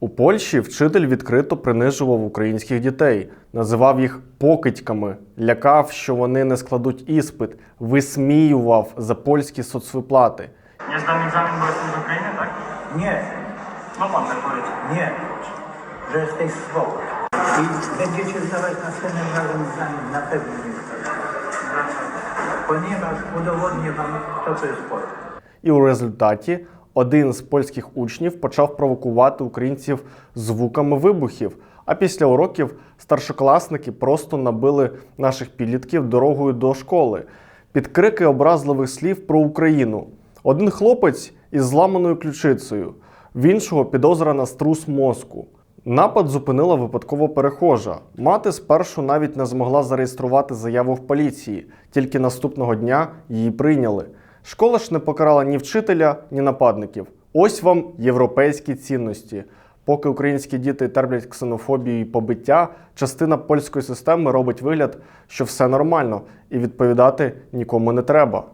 У Польщі вчитель відкрито принижував українських дітей, називав їх покидьками, лякав, що вони не складуть іспит, висміював за польські соцвиплати. Bo jestem z Ukrainy, tak? Nie, No pan tak powiedział. nie, że jesteś swoły. I będziecie zdawać następnym razem egzamin, na pewno nie zdawać. Ponieważ udowodnię wam, kto to jest Polak. І у результаті один з польських учнів почав провокувати українців звуками вибухів. А після уроків старшокласники просто набили наших підлітків дорогою до школи під крики образливих слів про Україну. Один хлопець із зламаною ключицею, в іншого підозра на струс мозку. Напад зупинила випадково перехожа. Мати спершу навіть не змогла зареєструвати заяву в поліції, тільки наступного дня її прийняли. Школа ж не покарала ні вчителя, ні нападників. Ось вам європейські цінності. Поки українські діти терплять ксенофобію і побиття, частина польської системи робить вигляд, що все нормально, і відповідати нікому не треба.